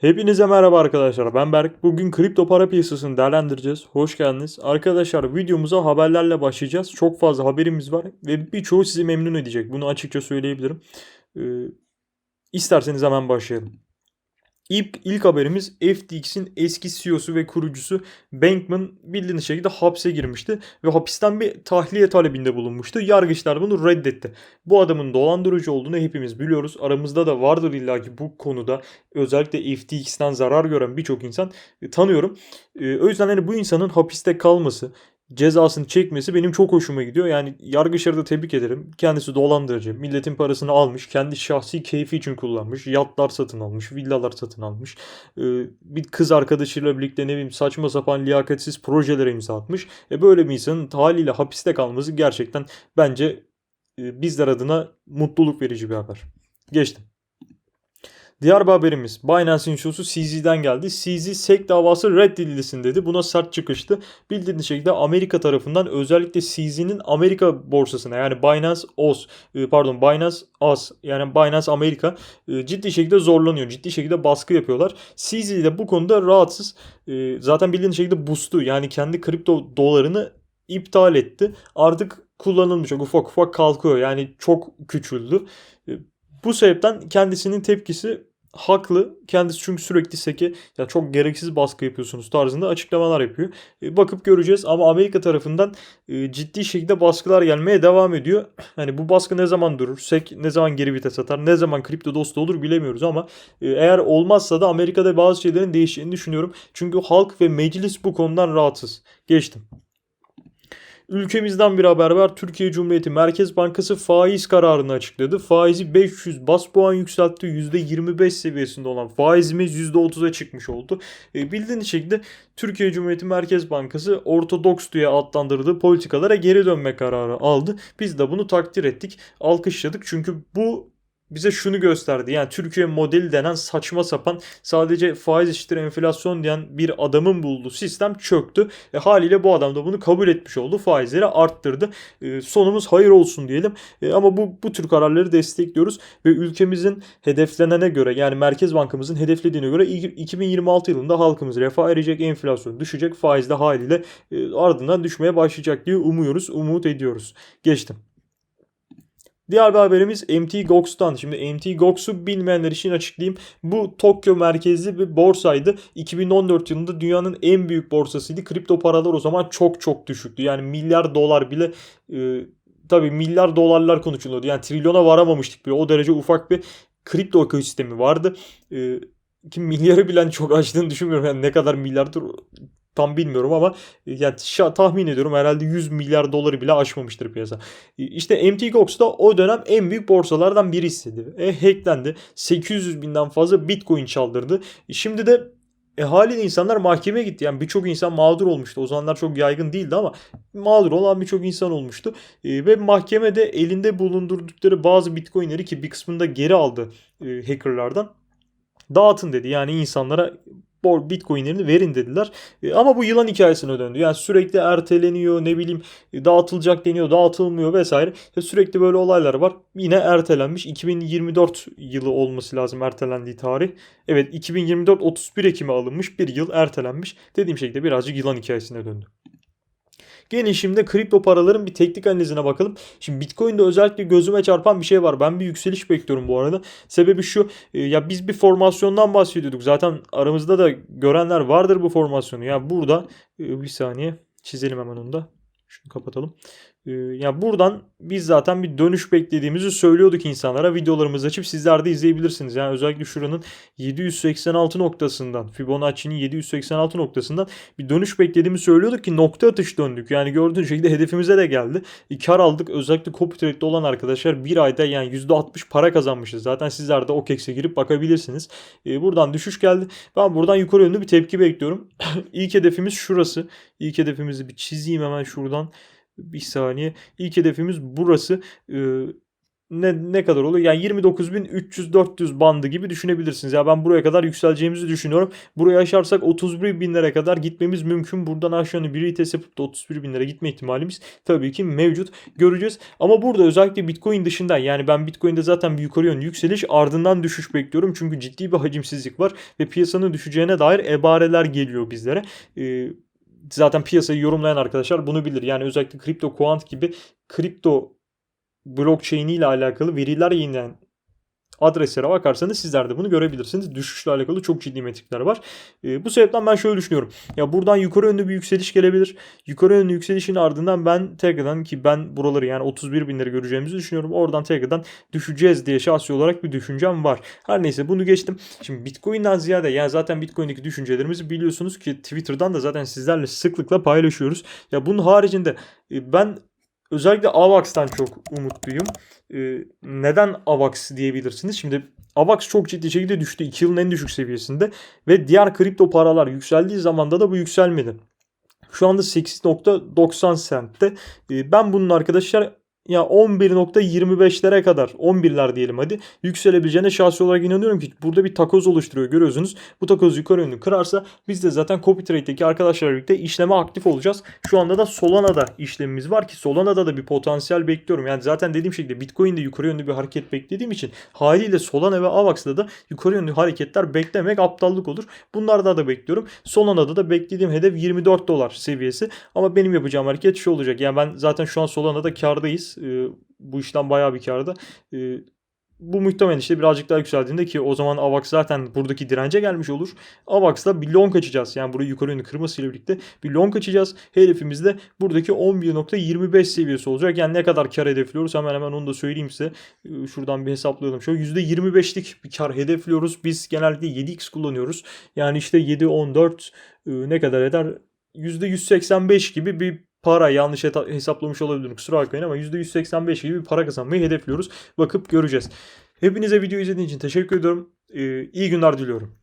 Hepinize merhaba arkadaşlar. Ben Berk. Bugün kripto para piyasasını değerlendireceğiz. Hoş geldiniz. Arkadaşlar videomuza haberlerle başlayacağız. Çok fazla haberimiz var ve birçoğu sizi memnun edecek. Bunu açıkça söyleyebilirim. Ee, isterseniz hemen başlayalım. İlk, ilk haberimiz FTX'in eski CEO'su ve kurucusu Bankman bildiğiniz şekilde hapse girmişti ve hapisten bir tahliye talebinde bulunmuştu. Yargıçlar bunu reddetti. Bu adamın dolandırıcı olduğunu hepimiz biliyoruz. Aramızda da vardır illaki bu konuda özellikle FTX'ten zarar gören birçok insan e, tanıyorum. E, o yüzden hani bu insanın hapiste kalması, cezasını çekmesi benim çok hoşuma gidiyor. Yani yargıçları da tebrik ederim. Kendisi dolandırıcı. Milletin parasını almış. Kendi şahsi keyfi için kullanmış. Yatlar satın almış. Villalar satın almış. Ee, bir kız arkadaşıyla birlikte ne bileyim saçma sapan liyakatsiz projelere imza atmış. E böyle bir insanın haliyle hapiste kalması gerçekten bence e, bizler adına mutluluk verici bir haber. Geçtim. Diğer bir haberimiz Binance'in şusu CZ'den geldi. CZ SEC davası reddedilsin dedi. Buna sert çıkıştı. Bildiğiniz şekilde Amerika tarafından özellikle CZ'nin Amerika borsasına yani Binance OS e, pardon Binance AS yani Binance Amerika e, ciddi şekilde zorlanıyor. Ciddi şekilde baskı yapıyorlar. CZ de bu konuda rahatsız. E, zaten bildiğiniz şekilde boost'u yani kendi kripto dolarını iptal etti. Artık kullanılmayacak ufak ufak kalkıyor. Yani çok küçüldü. Bu sebepten kendisinin tepkisi haklı. Kendisi çünkü sürekli seke ya çok gereksiz baskı yapıyorsunuz tarzında açıklamalar yapıyor. E, bakıp göreceğiz ama Amerika tarafından e, ciddi şekilde baskılar gelmeye devam ediyor. Hani bu baskı ne zaman durur? Sek ne zaman geri vites atar? Ne zaman kripto dostu olur bilemiyoruz ama e, eğer olmazsa da Amerika'da bazı şeylerin değişeceğini düşünüyorum. Çünkü halk ve meclis bu konudan rahatsız. Geçtim. Ülkemizden bir haber var. Türkiye Cumhuriyeti Merkez Bankası faiz kararını açıkladı. Faizi 500 bas puan yükseltti. %25 seviyesinde olan faizimiz %30'a çıkmış oldu. E, bildiğiniz şekilde Türkiye Cumhuriyeti Merkez Bankası ortodoks diye adlandırdığı politikalara geri dönme kararı aldı. Biz de bunu takdir ettik, alkışladık. Çünkü bu bize şunu gösterdi. Yani Türkiye modeli denen saçma sapan sadece faiz eşittir enflasyon diyen bir adamın bulduğu sistem çöktü. E, haliyle bu adam da bunu kabul etmiş oldu. Faizleri arttırdı. E, sonumuz hayır olsun diyelim. E, ama bu, bu tür kararları destekliyoruz ve ülkemizin hedeflenene göre yani Merkez Bankamızın hedeflediğine göre 2026 yılında halkımız refah erecek, enflasyon düşecek, faiz de haliyle e, ardından düşmeye başlayacak diye umuyoruz, umut ediyoruz. Geçtim. Diğer bir haberimiz MT Gox'tan. Şimdi MT Gox'u bilmeyenler için açıklayayım. Bu Tokyo merkezli bir borsaydı. 2014 yılında dünyanın en büyük borsasıydı. Kripto paralar o zaman çok çok düşüktü. Yani milyar dolar bile e, tabii milyar dolarlar konuşuluyordu. Yani trilyona varamamıştık bile. O derece ufak bir kripto ekosistemi vardı. E, ki milyarı bilen çok açtığını düşünmüyorum. Yani ne kadar milyardır tam bilmiyorum ama e, yani tahmin ediyorum herhalde 100 milyar doları bile aşmamıştır piyasa. İşte MTGOX da o dönem en büyük borsalardan birisiydi. E, hacklendi. 800 binden fazla bitcoin çaldırdı. E, şimdi de e haliyle insanlar mahkemeye gitti. Yani birçok insan mağdur olmuştu. O zamanlar çok yaygın değildi ama mağdur olan birçok insan olmuştu. E, ve mahkemede elinde bulundurdukları bazı bitcoinleri ki bir kısmını da geri aldı e, hackerlardan dağıtın dedi. Yani insanlara Bitcoin'lerini verin dediler. E, ama bu yılan hikayesine döndü. Yani sürekli erteleniyor ne bileyim e, dağıtılacak deniyor dağıtılmıyor vesaire. E, sürekli böyle olaylar var. Yine ertelenmiş. 2024 yılı olması lazım ertelendiği tarih. Evet 2024 31 Ekim'e alınmış. Bir yıl ertelenmiş. Dediğim şekilde birazcık yılan hikayesine döndü. Gelin şimdi kripto paraların bir teknik analizine bakalım. Şimdi Bitcoin'de özellikle gözüme çarpan bir şey var. Ben bir yükseliş bekliyorum bu arada. Sebebi şu e, ya biz bir formasyondan bahsediyorduk. Zaten aramızda da görenler vardır bu formasyonu. Yani burada e, bir saniye çizelim hemen onu da. Şunu kapatalım. Ee, yani buradan biz zaten bir dönüş beklediğimizi söylüyorduk insanlara. Videolarımızı açıp sizler de izleyebilirsiniz. Yani özellikle şuranın 786 noktasından Fibonacci'nin 786 noktasından bir dönüş beklediğimizi söylüyorduk ki nokta atış döndük. Yani gördüğünüz şekilde hedefimize de geldi. Kar aldık. Özellikle copy trade'de olan arkadaşlar bir ayda yani %60 para kazanmışız. Zaten sizler de OKEX'e girip bakabilirsiniz. E, buradan düşüş geldi. Ben buradan yukarı yönlü bir tepki bekliyorum. İlk hedefimiz şurası. İlk hedefimizi bir çizeyim hemen şuradan. Bir saniye. İlk hedefimiz burası. Ee, ne, ne kadar oluyor? Yani 29.300-400 bandı gibi düşünebilirsiniz. Ya ben buraya kadar yükseleceğimizi düşünüyorum. Burayı aşarsak 31 binlere kadar gitmemiz mümkün. Buradan aşağıya bir retest yapıp da 31 binlere gitme ihtimalimiz tabii ki mevcut. Göreceğiz. Ama burada özellikle Bitcoin dışında yani ben Bitcoin'de zaten bir yukarı yönlü yükseliş ardından düşüş bekliyorum. Çünkü ciddi bir hacimsizlik var ve piyasanın düşeceğine dair ebareler geliyor bizlere. Ee, zaten piyasayı yorumlayan arkadaşlar bunu bilir. Yani özellikle kripto quant gibi kripto blockchain ile alakalı veriler yayınlayan adreslere bakarsanız sizler de bunu görebilirsiniz. Düşüşle alakalı çok ciddi metrikler var. E, bu sebepten ben şöyle düşünüyorum. Ya buradan yukarı yönlü bir yükseliş gelebilir. Yukarı yönlü yükselişin ardından ben tekrardan ki ben buraları yani 31 binleri göreceğimizi düşünüyorum. Oradan tekrardan düşeceğiz diye şahsi olarak bir düşüncem var. Her neyse bunu geçtim. Şimdi Bitcoin'den ziyade yani zaten Bitcoin'deki düşüncelerimizi biliyorsunuz ki Twitter'dan da zaten sizlerle sıklıkla paylaşıyoruz. Ya bunun haricinde e, ben Özellikle AVAX'tan çok umutluyum. Ee, neden AVAX diyebilirsiniz? Şimdi AVAX çok ciddi şekilde düştü. 2 yılın en düşük seviyesinde. Ve diğer kripto paralar yükseldiği zamanda da bu yükselmedi. Şu anda 8.90 centte. Ee, ben bunun arkadaşlar ya 11.25'lere kadar 11'ler diyelim hadi yükselebileceğine şahsi olarak inanıyorum ki burada bir takoz oluşturuyor görüyorsunuz. Bu takoz yukarı yönlü kırarsa biz de zaten copy trade'deki arkadaşlarla birlikte işleme aktif olacağız. Şu anda da Solana'da işlemimiz var ki Solana'da da bir potansiyel bekliyorum. Yani zaten dediğim şekilde Bitcoin'de yukarı yönlü bir hareket beklediğim için haliyle Solana ve Avax'da da yukarı yönlü hareketler beklemek aptallık olur. Bunlarda da bekliyorum. Solana'da da beklediğim hedef 24 dolar seviyesi. Ama benim yapacağım hareket şu olacak. Yani ben zaten şu an Solana'da kardayız. Ee, bu işten bayağı bir karda. Ee, bu muhtemelen işte birazcık daha yükseldiğinde ki o zaman AVAX zaten buradaki dirence gelmiş olur. AVAX'la bir long açacağız. Yani burayı yukarı yönlü kırmasıyla birlikte bir long açacağız. Hedefimiz de buradaki 11.25 seviyesi olacak. Yani ne kadar kar hedefliyoruz hemen hemen onu da söyleyeyim size. Ee, Şuradan bir hesaplayalım. Şöyle %25'lik bir kar hedefliyoruz. Biz genellikle 7x kullanıyoruz. Yani işte 7, 14 e, ne kadar eder? %185 gibi bir para yanlış hesaplamış olabilirim kusura bakmayın ama %185 gibi bir para kazanmayı hedefliyoruz. Bakıp göreceğiz. Hepinize video izlediğiniz için teşekkür ediyorum. Ee, iyi günler diliyorum.